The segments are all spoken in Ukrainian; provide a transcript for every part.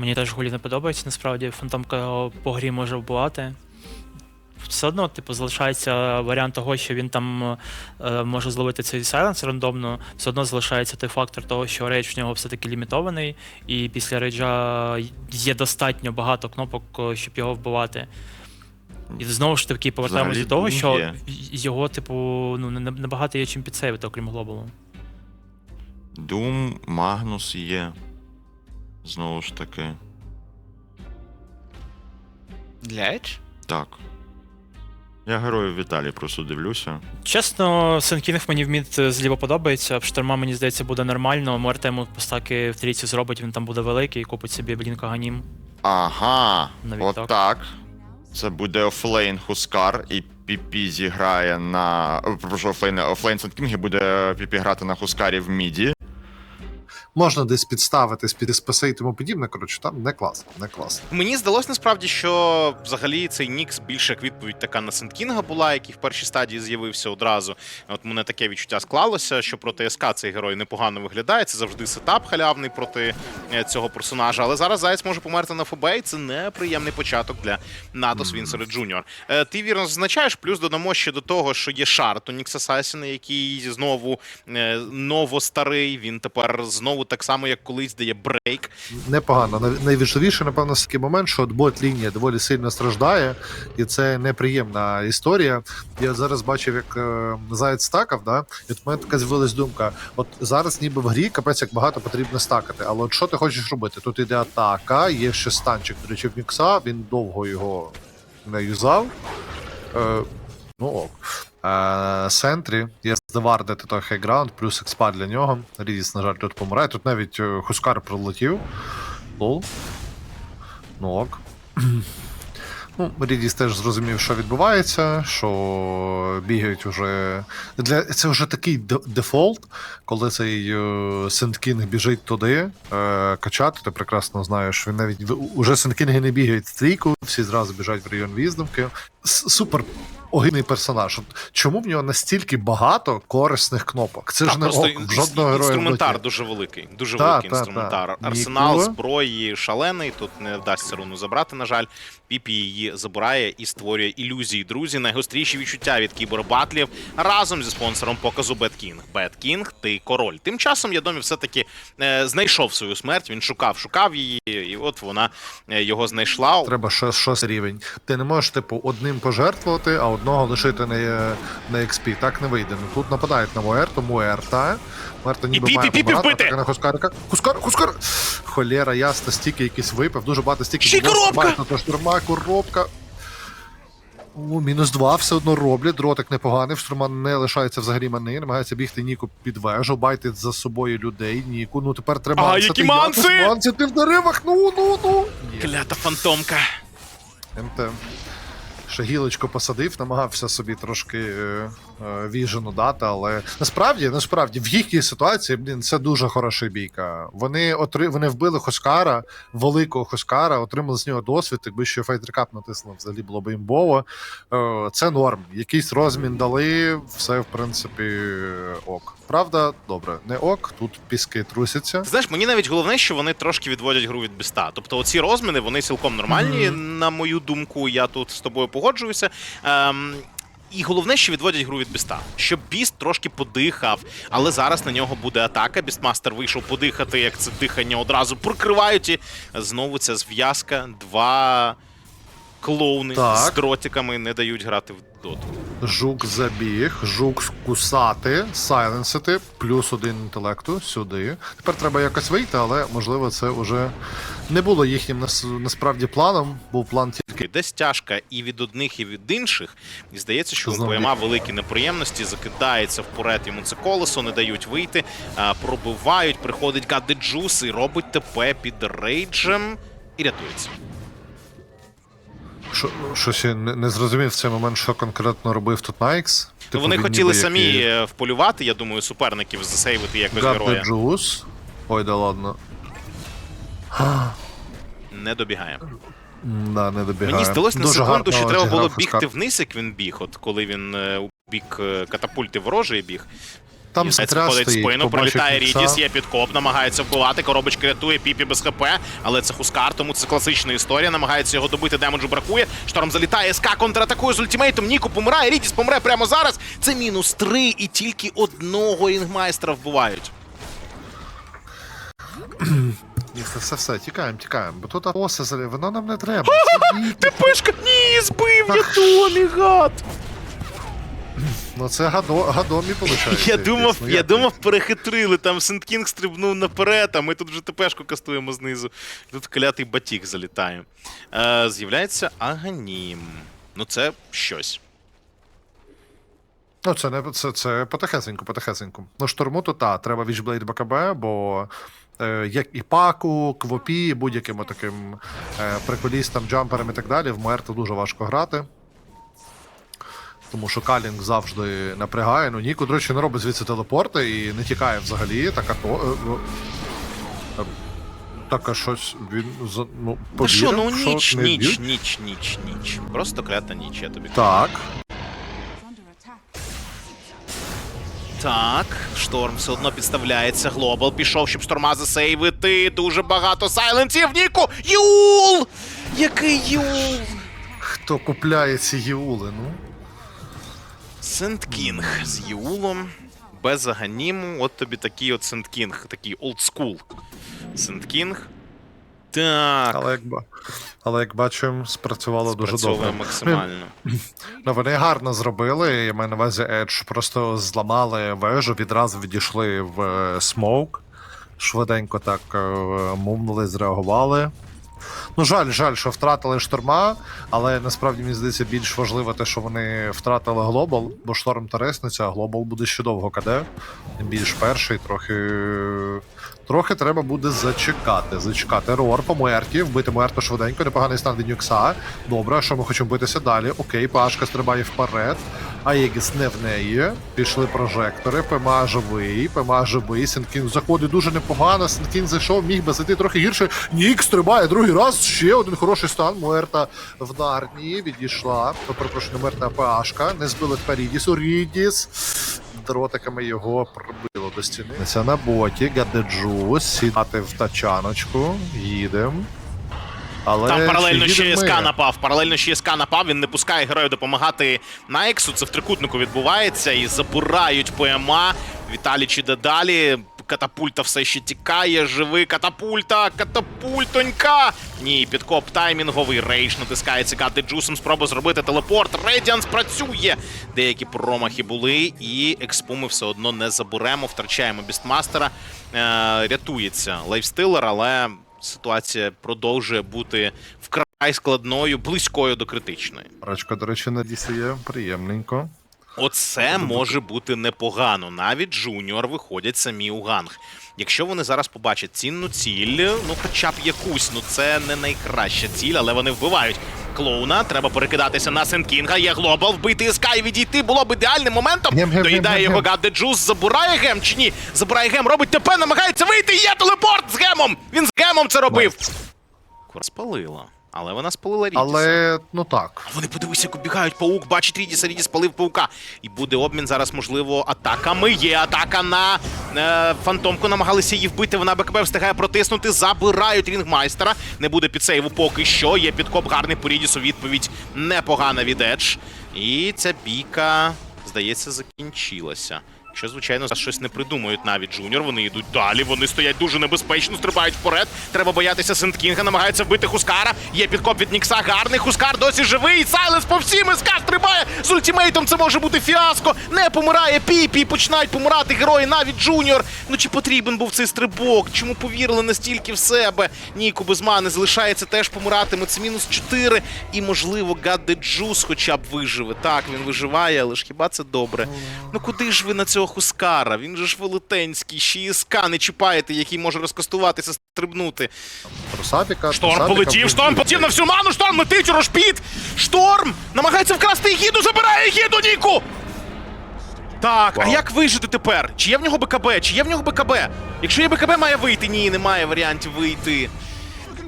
Мені теж гулі не подобається, насправді. Фантомка по грі може вбивати. Все одно, типу, залишається варіант того, що він там е, може зловити цей сайленс рандомно. Все одно залишається той фактор того, що рейдж в нього все-таки лімітований, і після рейджа є достатньо багато кнопок, е, щоб його вбивати. І знову ж таки повертаємось Взагалі до того, що є. його, типу, ну, набагато є чим підсейвити, окрім глобалу. Doom, Магнус є. Знову ж таки. Для Edge? Так. Я героїв Віталій просто дивлюся. Чесно, Сенкінг мені в мід зліво подобається. Шторма, мені здається, буде нормально. Муерте йому постаки в трійці зробить, він там буде великий, купить собі блінка ганім. Ага, Навіть от так. Це буде офлейн Хускар, і Піпі зіграє на. Прошу, офлейн, офлейн Сенкінг буде Піпі грати на Хускарі в міді. Можна десь підставитись під СПС і тому подібне. Коротше, там не класно, не класно. Мені здалось насправді, що взагалі цей Нікс більше як відповідь така на Сенткінга була, який в першій стадії з'явився одразу. От мене таке відчуття склалося, що проти СК цей герой непогано виглядає. Це завжди сетап халявний проти е, цього персонажа. Але зараз Заяць може померти на ФБ, і це неприємний початок для Натос Вінсера Джуніор. Е, Ти вірно зазначаєш, плюс додамо ще до того, що є шарт у Нікса Сасіна, який знову е, ново-старий. Він тепер знову так само, як колись дає брейк. Непогано. Най- Найважливіше, напевно, такий момент, що бот лінія доволі сильно страждає, і це неприємна історія. Я зараз бачив, як е, Заяць стакав, да? і от в мене така з'явилась думка: от зараз ніби в грі капець як багато потрібно стакати. Але от що ти хочеш робити? Тут іде атака, є ще станчик, до речі, в Нікса, він довго його не юзав. Е, ну ок. Е, Сентрі є здевардити той хайграунд, плюс експа для нього. Рідіс, на жаль, тут помирає. Тут навіть е, Хускар пролетів. Лол. Ну ок. Ну, Рідіс теж зрозумів, що відбувається, що бігають уже. Для... Це вже такий де- дефолт, коли цей е, Сенткінг біжить туди е, качати. Ти прекрасно знаєш, він навіть уже Сенткінги не бігають в трійку, всі зразу біжать в район віздомки. Супер огидний персонаж. От Чому в нього настільки багато корисних кнопок? Це Та, ж не просто ок, жодного героя. інструментар доті. дуже великий. Дуже Та, великий та, інструментар. та. Арсенал Ніколи. зброї шалений. Тут не вдасться руну забрати, на жаль. Піпі її забирає і створює ілюзії. Друзі, найгостріші відчуття від кібербатлів разом зі спонсором показу BetKing. BetKing, ти король. Тим часом Ядомі все-таки е, знайшов свою смерть. Він шукав, шукав її, і от вона е, його знайшла. Треба щось рівень. Ти не можеш, типу, одним пожертвувати, а одного лишити на, е, на XP. Так не вийде. Ну тут нападають на Муерту, Муерта. Муерта ніби має помирати, на Хускарика. Хускар, Хускар! Холєра, ясно, стільки якийсь випив, дуже багато стільки. Ще коробка! Бачно, штурма, коробка. О, мінус два все одно роблять. Дротик непоганий. В штурма не лишається взагалі мани. Намагається бігти Ніку під вежу, байтить за собою людей. Ніку. Ну тепер треба. А, які манси! Якось Мансити в деревах. Ну, ну, ну. Клята фантомка. МТ. Гілочку посадив, намагався собі трошки е, е, віжену дати, але насправді, насправді, в їхній ситуації, блін, це дуже хороша бійка. Вони отри... вони вбили Хоскара, великого Хоскара, отримали з нього досвід. Якби ще Fighter Cup натиснули, взагалі було б імбово. Е, це норм. Якийсь розмін дали, все в принципі ок. Правда, добре, не ок, тут піски трусяться. Знаєш, мені навіть головне, що вони трошки відводять гру від біста. Тобто, оці розміни вони цілком нормальні, на мою думку. Я тут з тобою погоджуюся. Ем, і головне, що відводять гру від біста. Щоб біст трошки подихав, але зараз на нього буде атака. Бістмастер вийшов подихати, як це дихання одразу прикривають. І знову ця зв'язка. Два клоуни Так. з дротиками не дають грати в доту. Жук забіг, жук скусати, сайленсити, плюс один інтелекту сюди. Тепер треба якось вийти, але можливо це вже не було їхнім нас, насправді планом. Був план тільки Десь тяжка і від одних, і від інших. І здається, що Знову ПМА великі неприємності, закидається вперед йому це колесо, не дають вийти, а, пробивають, приходить Гадде Джус і робить ТП під рейджем і рятується. Що, щось я не, не зрозумів в цей момент, що конкретно робив тут Найкс. Ну, вони хотіли самі е, вполювати, я думаю, суперників засейвити якось Гадде героя. Джус. Ой, да ладно. Не добігає. Да, не добігає. Мені здалось на секунду, що треба було бігти вниз, як він біг, от коли він е, у бік е, катапульти ворожої біг. Там Юнець Сентря входить в стоїть, спину, Нікса. Рідіс, є підкоп, намагається вбивати, коробочка рятує, Піпі без ХП, але це Хускар, тому це класична історія, намагається його добити, демеджу бракує, Шторм залітає, СК контратакує з ультимейтом, Ніку помирає, Рідіс помре прямо зараз, це мінус три, і тільки одного інгмайстра вбивають. Ні, це все, все, тікаємо, тікаємо. Бо тут апоси воно нам не треба. Віки. ТПшка, ні, збив я Ах. Томі, гад! Ну це гадо, гадомі виходить. Я думав, я думав, перехитрили. Там Сенткінг стрибнув наперед, а ми тут вже ТПшку кастуємо знизу. Тут клятий батік залітає. Е, з'являється Аганім. Ну, це щось. Ну, це не це, це потихесеньку, потихесеньку. Ну, штурму то та, треба Вічблейд БКБ, бо е, як і паку, квопі, будь-яким таким е, приколістам, джамперам і так далі, в Муерто дуже важко грати. Тому що Калінг завжди напрягає. Ну, Ніку, до речі, не робить звідси телепорти і не тікає взагалі. Так, а то. Е, е, так, а щось він за- ну, Та що, повірив, ну ніч, не ніч, б'ють. ніч, ніч, ніч. Просто клята ніч, я тобі кажу. Так. Так, шторм все одно підставляється. Глобал пішов, щоб шторма засейвити. Дуже багато сайленсів. Ніку! Юл! Який юл! Хто купляє ці гіули, ну? Сент-Кінг з Юлом. Без аганіму. От тобі такий от Сент-Кінг, такий олдскул. Сент-Кінг. Так. Але як, але як бачимо, спрацювало дуже добре. максимально. Ну, вони гарно зробили. Я маю на увазі Edge просто зламали вежу, відразу відійшли в е, смоук. Швиденько так е, мумнули, зреагували. Ну, жаль, жаль, що втратили шторма, але насправді мені здається більш важливо те, що вони втратили глобал, бо шторм та ресниця, а глобал буде ще довго КД. Більш перший, трохи. Трохи треба буде зачекати. Зачекати. Рор по Муерті, вбити Муерту швиденько, непоганий стан від Нюкса. Добре, що ми хочемо битися далі? Окей, Пашка стрибає вперед. Аєгіс не в неї. Пішли прожектори. ПМА живий, ПМА живий. Сенкін заходить дуже непогано. Сенкін зайшов, міг би зайти трохи гірше. Нік стрибає другий раз. Ще один хороший стан. Муерта в Нарнії відійшла. Перепрошую, не Муерта, Пашка. Не збили тепер Рідісу. Рідіс. Дротиками його пробило до стіни. Це на боті, гадеджу, сідати в тачаночку, їдемо. Але Там паралельно ще СК напав. Паралельно ще СК напав. Він не пускає герою допомагати Найксу. Це в трикутнику відбувається. І забирають ПМА. Віталіч іде далі. Катапульта все ще тікає. Живий катапульта. Катапультонька. Ні, підкоп таймінговий. Рейдж натискається Кати Джусом. Спроба зробити телепорт. Рейдіанс працює. Деякі промахи були, і експу ми все одно не заберемо. Втрачаємо бістмастера. Е, рятується лайфстилер, але ситуація продовжує бути вкрай складною, близькою до критичної. Рачка, до речі, надіслає приємненько. Оце може бути непогано. Навіть Джуніор виходять самі у ганг. Якщо вони зараз побачать цінну ціль, ну хоча б якусь, ну це не найкраща ціль, але вони вбивають. Клоуна, треба перекидатися на Сенкінга. Є глобал, вбити СК і відійти було б ідеальним моментом. Гем, гем, Доїдає гем, його. Гадде Джус, забирає гем чи ні? Забирає гем, робить ТП, намагається вийти. Є телепорт з гемом! Він з гемом це робив. Кур спалила. Але вона спалила Рідіса. Але ну так. Вони подивися, як убігають паук, бачить Рідіса, Рідіс спалив паука. І буде обмін зараз, можливо, атаками. Є атака на е, фантомку. Намагалися її вбити. Вона БКБ встигає протиснути. Забирають рінгмайстера. Не буде підсейву поки що. Є підкоп гарний по Рідісу. Відповідь непогана від Едж. І ця бійка, здається, закінчилася. Якщо, звичайно, щось не придумають навіть Джуніор, вони йдуть далі, вони стоять дуже небезпечно, стрибають вперед. Треба боятися Сенткінга, намагаються вбити Хускара. Є підкоп від Нікса, гарний. Хускар досі живий. Сайленс по всім СК стрибає з ультимейтом. Це може бути фіаско. Не помирає Піпі. Починають помирати герої, навіть Джуніор. Ну чи потрібен був цей стрибок? Чому повірили настільки в себе? Ніку без мани залишається теж помиратиме. Це мінус 4. І можливо, Гадде Джус хоча б виживе. Так, він виживає, але ж хіба це добре? Ну куди ж ви на цього Хускара? Він же ж велетенський, ще і СК не чіпаєте, який може розкастуватися, стрибнути. Трусапіка. Шторм Трусапіка полетів, шторм полетів на всю ману, шторм летить у Рошпіт! Шторм! Намагається вкрасти гіду, забирає гіду, Ніку! Так, а Вау. як вижити тепер? Чи є в нього БКБ? Чи є в нього БКБ? Якщо є БКБ, має вийти. Ні, немає варіантів вийти.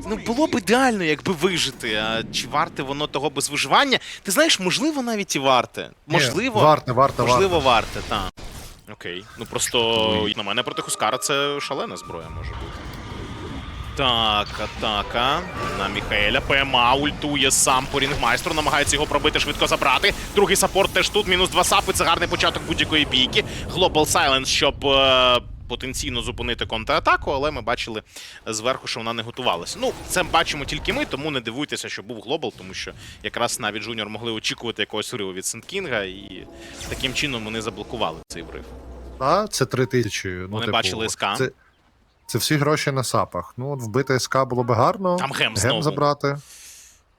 Ну, було б ідеально, якби вижити. А чи варте воно того без виживання? Ти знаєш, можливо, навіть і варте. Можливо, Варте, варте, можливо, варте. варте, так. Окей. Ну просто на мене проти Хускара це шалена зброя може бути. Так, атака на Міхаеля. ПМА ультує сам по рінгмайстру, намагається його пробити, швидко забрати. Другий саппорт теж тут. Мінус два сапи. Це гарний початок будь-якої бійки. Global Silence, щоб е, потенційно зупинити контратаку, але ми бачили зверху, що вона не готувалася. Ну, це бачимо тільки ми, тому не дивуйтеся, що був Global, тому що якраз навіть Джуніор могли очікувати якогось вриву від Сенкінга, і таким чином вони заблокували цей врив. Та, це три тисячі. Ну, Вони типу, бачили СК. Це, це всі гроші на сапах. Ну, от вбити СК було би гарно. Там гем знову. забрати.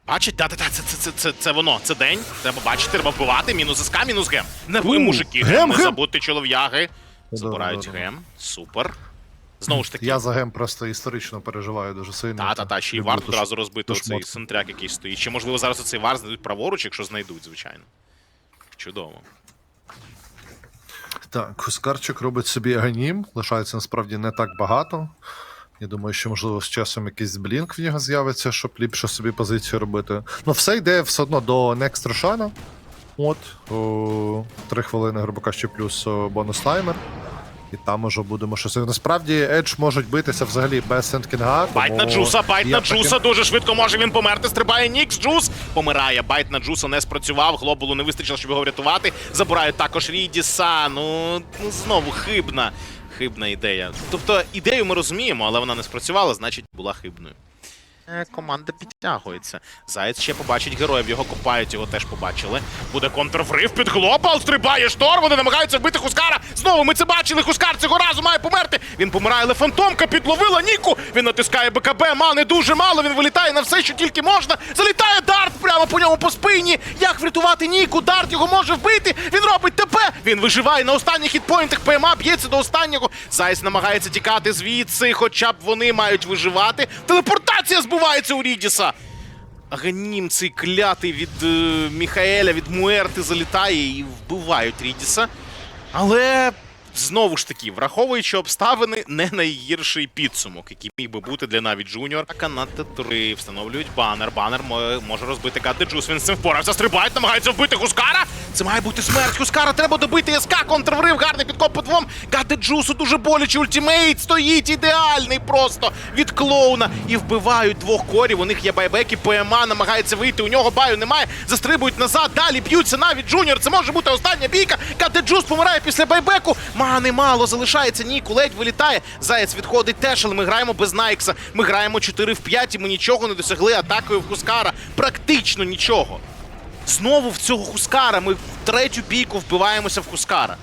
Бачить, да, да, да, це, це, це, це, це воно, це день. Треба бачити, треба вбивати. Мінус СК, мінус гем. Не ви, мужики, гем, не гем. забудьте чолов'яги. Забирають гем. Супер. Знову ж таки, Я за гем просто історично переживаю дуже сильно. та, та, та, ще й варт одразу розбити шмотку. сентряк, який стоїть. Чи можливо зараз оцей вар знайдуть праворуч, якщо знайдуть, звичайно. Чудово. Так, Хускарчик робить собі аганім, лишається насправді не так багато. Я думаю, що можливо з часом якийсь блінк в нього з'явиться, щоб ліпше собі позицію робити. Ну, все йде все одно до Next Рошана. От, о, три хвилини, грубо кажучи, плюс бонус таймер. І там уже будемо щось. Насправді, Едж можуть битися взагалі без Сенткінга. Байт на Джуса, байт на Джуса. таким-. Дуже швидко може він померти. Стрибає Нікс. Джус помирає. Байт на Джуса не спрацював. Глобулу не вистачило, щоб його врятувати. Забирають також Рідіса. Ну, ну знову хибна. Хибна ідея. Тобто ідею ми розуміємо, але вона не спрацювала, значить була хибною. Е, Команда підтягується. Заєць ще побачить героїв, його копають, його теж побачили. Буде контрврив під глобал, стрибає штор, вони намагаються вбити Хускара. Знову ми це бачили. Хускар цього разу має померти. Він помирає, але фантомка підловила Ніку. Він натискає БКБ, мани дуже мало. Він вилітає на все, що тільки можна. Залітає Дарт прямо по ньому по спині. Як врятувати Ніку? Дарт його може вбити. Він робить ТП. Він виживає на останніх хітпоінтах. ПМА б'ється до останнього. Зайс намагається тікати звідси, хоча б вони мають виживати. Телепортація збувається у Рідіса. Аганім цей клятий від е, Міхаеля, від Муерти залітає і вбивають Рідіса. Але знову ж таки, враховуючи обставини, не найгірший підсумок, який міг би бути для навіть Джуніор. Атака на Т3, встановлюють банер. Банер може розбити Джус. Він з цим впорався. Стрибають, намагаються вбити Хускара. Це має бути смерть. Хускара треба добити СК. Контрврив, гарний підкоп по двом. Джусу дуже боляче. Ультімейт стоїть ідеальний просто від клоуна. І вбивають двох корів. У них є байбеки. ПМА намагається вийти. У нього баю немає. Застрибують назад. Далі б'ються навіть Джуніор. Це може бути остання бійка. Джус помирає після байбеку. Мани мало залишається. Ніку ледь вилітає. Заєць відходить теж, але ми граємо без Найкса. Ми граємо 4 в 5 і ми нічого не досягли атакою в Хускара. Практично нічого. Знову в цього Хускара. Ми в третю бійку вбиваємося в Хускара.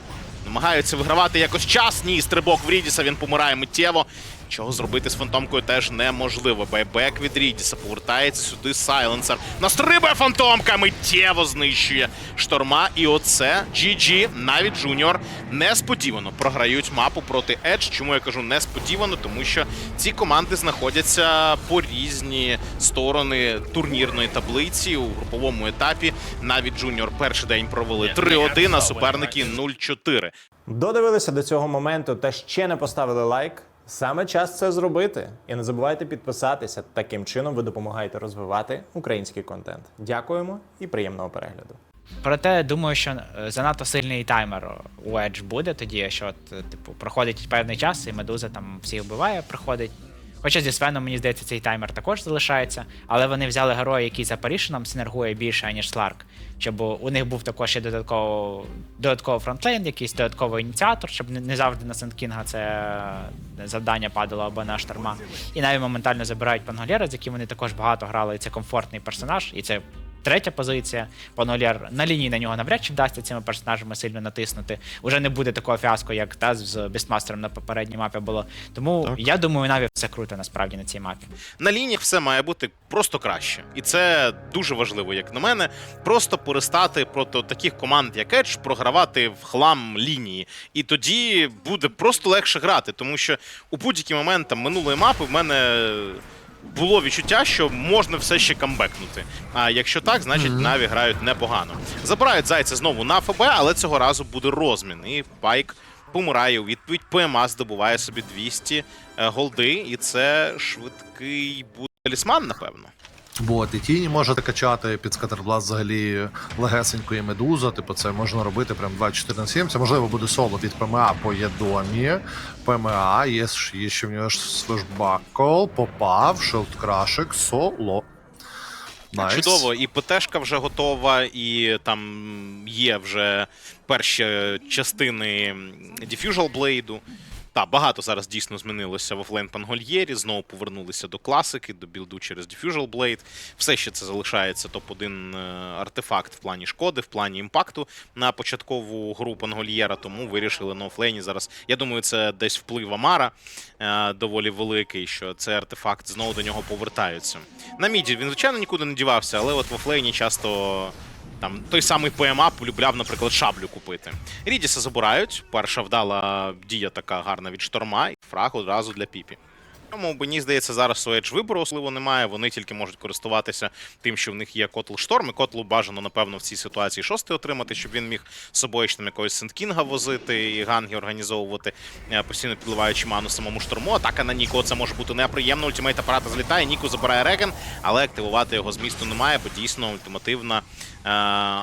Намагаються вигравати якось час. Ні, стрибок в Рідіса, він помирає миттєво. Чого зробити з фантомкою теж неможливо. Байбек від Рідіса повертається сюди сайленсер. Настрибує фантомка, миттєво знищує шторма. І оце GG, навіть Джуніор, несподівано програють мапу проти Edge. Чому я кажу несподівано? Тому що ці команди знаходяться по різні сторони турнірної таблиці у груповому етапі. Навіть Джуніор перший день провели 3-1, а суперники 0-4. Додивилися до цього моменту та ще не поставили лайк. Саме час це зробити. І не забувайте підписатися. Таким чином ви допомагаєте розвивати український контент. Дякуємо і приємного перегляду. Проте думаю, що е, занадто сильний таймер у Edge буде тоді, що от, е, типу, проходить певний час, і медуза там всіх вбиває, приходить. Хоча зі Свеном, мені здається, цей таймер також залишається, але вони взяли героя, який за Парішином синергує більше, ніж Сларк. Щоб у них був також ще додатково, додатковий фронтлейн, якийсь додатковий ініціатор, щоб не, завжди на Сент-Кінга це е, завдання падало або на шторма. І навіть моментально забирають Панголєра, з яким вони також багато грали, і це комфортний персонаж, і це Третя позиція. Панолєр на лінії на нього навряд чи вдасться цими персонажами сильно натиснути. Уже не буде такого фіаско, як та з Бістмастером на попередній мапі було. Тому я думаю, навіть все круто насправді на цій мапі. На лініях все має бути просто краще. І це дуже важливо, як на мене. Просто перестати проти таких команд, як Edge, програвати в хлам лінії. І тоді буде просто легше грати, тому що у будь-який момент там минулої мапи в мене. Було відчуття, що можна все ще камбекнути. А якщо так, значить Наві грають непогано. Забирають зайця знову на ФБ, але цього разу буде розмін. І Пайк помирає у відповідь. ПМА здобуває собі 200 е, голди, і це швидкий буде талісман, напевно. От, і тіні можете качати під скатерблат взагалі легесенько і медуза. Типу, це можна робити прям 24 на 7. Це можливо буде соло від ПМА по Єдомі. ПМА, є, є ще в нього свежбакл, попав, шилдкрашик, соло. Найс. Чудово, і ПТшка вже готова, і там є вже перші частини Diffusal Blade. Та, багато зараз дійсно змінилося в офлейн Пангольєрі. Знову повернулися до класики, до білду через Diffusal Blade. Все ще це залишається топ-1 артефакт в плані шкоди, в плані імпакту на початкову гру Пангольєра. Тому вирішили на офлейні зараз. Я думаю, це десь вплив Амара е, доволі великий, що цей артефакт знову до нього повертаються. На міді він, звичайно, нікуди не дівався, але от в офлейні часто. Там той самий ПМА полюбляв, наприклад, шаблю купити. Рідіса забирають. Перша вдала дія така гарна від шторма, і фраг одразу для піпі. Тому мені здається, зараз у Edge вибору особливо немає. Вони тільки можуть користуватися тим, що в них є Котл Шторм. І Котлу бажано, напевно, в цій ситуації шостий отримати, щоб він міг там якогось Сенткінга возити і ганги організовувати, е, постійно підливаючи ману самому шторму. Атака на Ніко це може бути неприємно. Ультимейт апарата злітає. Ніку забирає реген, але активувати його змісту немає, бо дійсно ультимативна е,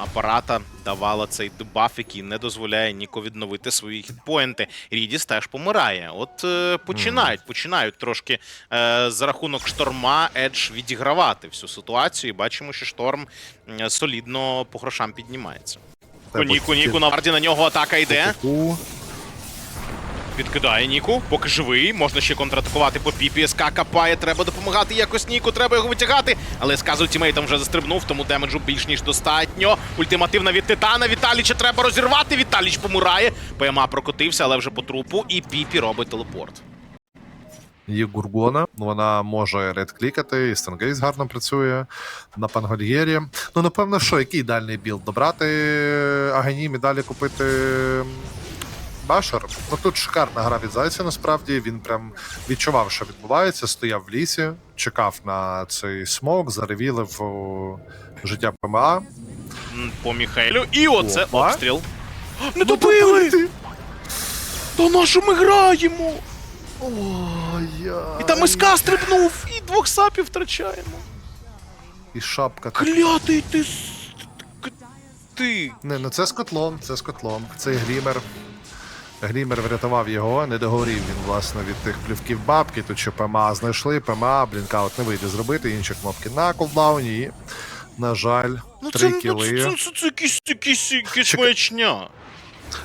апарата давала цей дебаф, який не дозволяє Ніко відновити свої хітпоінти. Рідіс теж помирає. От е, починають, починають трошки е, за рахунок шторма Едж відігравати всю ситуацію. І бачимо, що шторм солідно по грошам піднімається. Ніку, Ніку на варді на нього атака йде. Підкидає Ніку, поки живий. Можна ще контратакувати по піпі. СК капає. Треба допомагати якось Ніку, треба його витягати. Але СК з ультимейтом вже застрибнув, тому демеджу більш ніж достатньо. Ультимативна від Титана. Віталіча треба розірвати. Віталіч помирає. ПМА прокотився, але вже по трупу. І піпі робить телепорт. Є Гургона, вона може редклікати, і Стенгейс гарно працює на Пангольєрі. Ну, напевно, що, який ідеальний білд? Добрати Аганім і далі купити Башер. Ну тут шикарна гра від Зайця, насправді. Він прям відчував, що відбувається, стояв в лісі, чекав на цей смок, заревілив життя ПМА. По Міхелю. І оце Опа. обстріл. Не добили! То на що ми граємо? Ой, І там СК стрибнув, і двох сапів втрачаємо. І шапка. Клятий ти. с- к- Ти. Не, ну це з котлом, це з котлом. Цей глімер. Глімер врятував його, не догорів він, власне, від тих плювків бабки. Тут що ПМА знайшли, ПМА, блінкаут не вийде зробити, інші кнопки на колдауні. І, на жаль, Ну три це, ну, кіли. це, це, це якийсь, якийсь Чекай. маячня.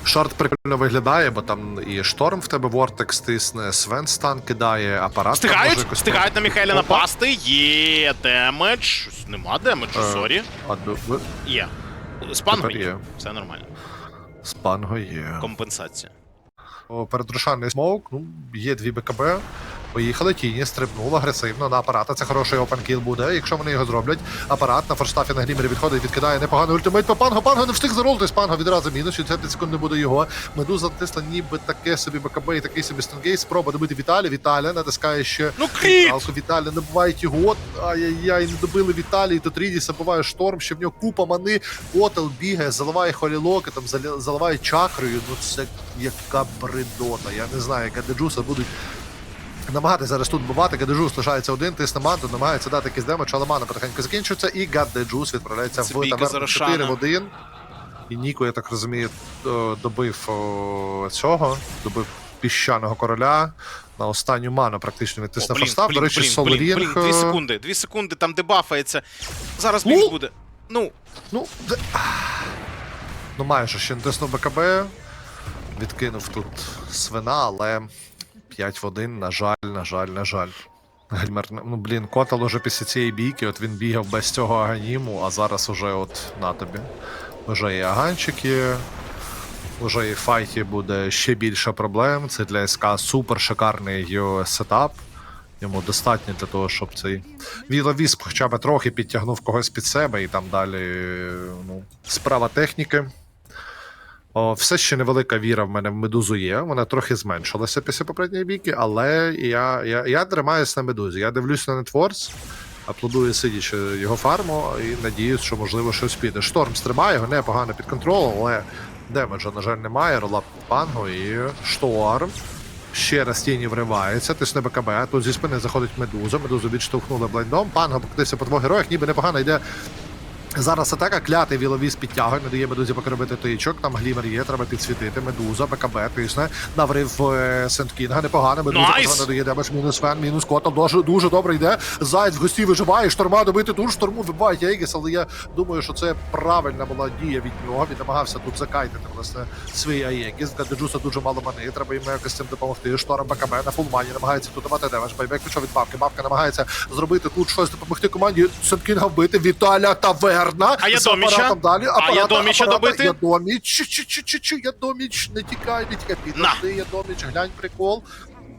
Шорт прикольно виглядає, бо там і шторм в тебе Вортекс тисне, Свен стан кидає, апарат. там може Встигають, якось встигають на Опа. напасти. Є демедж. Щось Нема демеджу, Е. сорі. А, ду- ви- Є. Спанго Тепер є. є. Все нормально. Спанго є. Компенсація. О, Передрушальний смоук, ну, є дві БКБ. Поїхали, тіні, стрибнув агресивно на апарата. Це хороший опенкіл буде, якщо вони його зроблять. Апарат на форштафі на грімері відходить, відкидає непоганий ультимейт по панго. Панго не встиг заролити, панго відразу мінус, 60 секунд не буде його. Медуза натисла ніби таке собі БКБ і такий собі стенгейт. Спроба добити Віталія. Віталія натискає ще Ну кріт! Алко Віталія набивають його. Ай-яй-яй, не добили Віталій. Тут Рідіса буває шторм, ще в нього купа мани. Отел бігає, заливає холілоки, там заливає чакрою. Ну це яка бредота. Я не знаю, яка деджуса будуть. Намагатися зараз тут бувати, Гадеджус лишається один, тисне манту, намагається дати якийсь демедж, але мана потихеньку закінчується, і Гадеджус відправляється Це в бійка за таверну 4 в 1. І Ніко, я так розумію, е, добив о, цього, добив піщаного короля. На останню ману практично відтисне О, постав. До речі, Солорінг. дві е, секунди, дві секунди, там дебафається. Зараз Ну? біг буде. Ну, Ну, де... ну майже ще натиснув БКБ. Відкинув тут свина, але 5 в 1, на жаль, на жаль, на жаль. Гельмер, ну блін, Котел уже після цієї бійки, от він бігав без цього аганіму, а зараз уже от на тобі. Уже і аганчик є, уже і файті буде ще більше проблем. Це для СК супер шикарний сетап. Йому достатньо для того, щоб цей Віловісп хоча б трохи підтягнув когось під себе, і там далі ну, справа техніки. О, все ще невелика віра в мене в медузу є. Вона трохи зменшилася після попередньої бійки, але я, я, я тримаюсь на медузі. Я дивлюсь на Нетворс, аплодую сидячи його фарму і надіюсь, що можливо щось піде. Шторм стрибає, його непогано під контролем, але демеджа, на жаль, немає. Ролап панго і шторм. Ще раз тіні вривається, тисне БКБ, тут зі спини заходить медуза, медузу відштовхнули блайндом, панго покотився по двох героях, ніби непогано йде Зараз атака, клятий віловіс підтягує, не дає медузі поки робити тичок, там глімер є, треба підсвітити, медуза, БКБ тисне, наврив е, Сент-Кінга, непогано, медуза Найс! непогано дає. Демедж, мінус фен, мінус котом, дуже, дуже добре йде, Зайць в гості виживає, шторма добити тут, шторму вибиває Єгіс, але я думаю, що це правильна була дія від нього, він намагався тут закайтити, власне, свій Аєгіс, для Деджуса дуже мало мани, треба йому якось цим допомогти, шторм БКБ на фулмані намагається тут давати демедж, байбек пішов від бабки, бабка намагається зробити тут щось, допомогти команді. Сент-Кінга вбити, Віталя Таверна, А я Доміча? далі. А я Доміча апарата, добити? Ядоміч, чу-чу-чу-чу, Доміч, не тікай, не тікай, підожди, доміч, глянь прикол.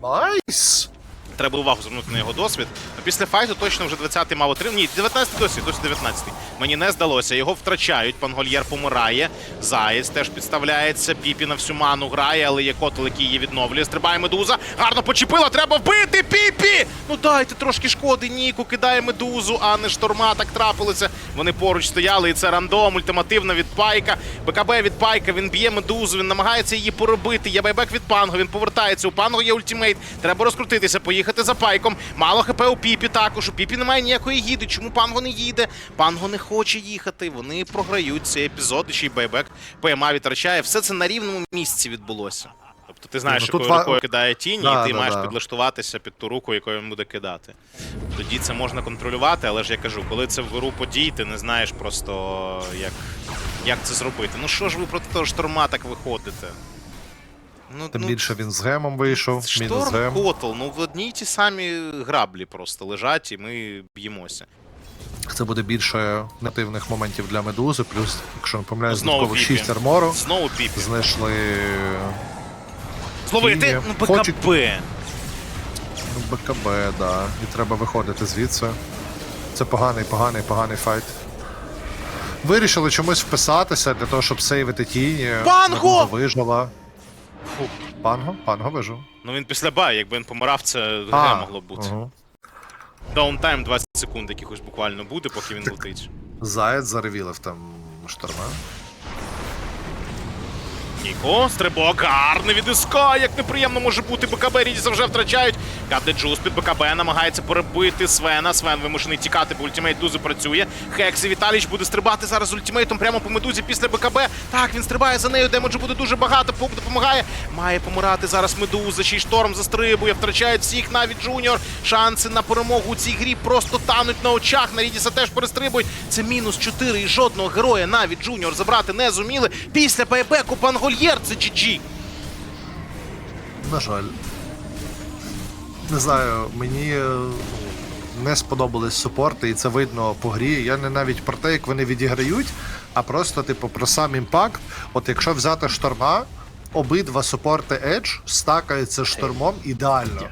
Найс! Треба увагу звернути на його досвід. Після файту точно вже 20-й мав отримати. Ні, 19-й досвід, досі 19-й. Мені не здалося. Його втрачають. Пангольєр помирає. Заєць теж підставляється. Піпі на всю ману грає, але є котел, який її відновлює. Стрибає медуза. Гарно почепила. Треба вбити Піпі! Ну дайте трошки шкоди. Ніку кидає медузу, а не шторма. Так трапилося. Вони поруч стояли, і це рандом, ультимативно від Пайка. БКБ від Пайка. Він б'є медузу, він намагається її поробити. Є байбек від Панго. Він повертається. У Панго є ультимейт. Треба розкрутитися, поїхати за пайком. Мало хп у Піпі також. У Піпі немає ніякої їди. Чому Панго не їде? Панго не хоче їхати. Вони програють цей епізод. і Ще й байбек ПМА відтрачає. Все це на рівному місці відбулося. Тобто ти знаєш, Ну, якою рукою кидає тінь, Да, і ти да, маєш да. підлаштуватися під ту руку, якою він буде кидати. Тоді це можна контролювати, але ж я кажу, коли це в виру подій, ти не знаєш просто як, як це зробити. Ну що ж ви проти того шторма так виходите? Ну, Тим ну, більше він з гемом вийшов, мінус Шторм гем. Котл, ну в одній ті самі граблі просто лежать, і ми б'ємося. Це буде більше негативних моментів для медузи, плюс, якщо не помиляюсь, Знову додатково Піпі. 6 армору. Знову піпі. Знайшли Зловити! Тіні. Ну, БКБ. Хочуть- ну, БКБ, да. І треба виходити звідси. Це поганий, поганий, поганий файт. Вирішили чомусь вписатися для того, щоб сейвити тіні. Панго! Медуза вижила. Фу, Панго? Панго вижу. Ну він після баю, якби він помирав, це А, могло могло бути. ага. Даунтайм 20 секунд якихось буквально буде, поки він летить. Заяць заревілив там шторма. Ніко, стрибок гарний від Іска, як неприємно може бути. БКБ Рідіса вже втрачають. Каде Джус під БКБ намагається перебити Свена. Свен вимушений тікати, бо ультимейт Дузи працює. Хексі Віталіч буде стрибати зараз ультимейтом прямо по медузі після БКБ. Так, він стрибає за нею, демеджу буде дуже багато. Поп допомагає. Має помирати зараз медуза. Ще й шторм застрибує, втрачають всіх, навіть Джуніор. Шанси на перемогу у цій грі просто тануть на очах. На Рідіса теж перестрибують. Це мінус 4 і жодного героя навіть Джуніор забрати не зуміли. Після байбеку Пангольєр це GG. На жаль. Не знаю, мені е, не сподобались супорти, і це видно по грі. Я не навіть про те, як вони відіграють, а просто, типу, про сам імпакт. От якщо взяти шторма, обидва супорти Edge стакаються штормом ідеально.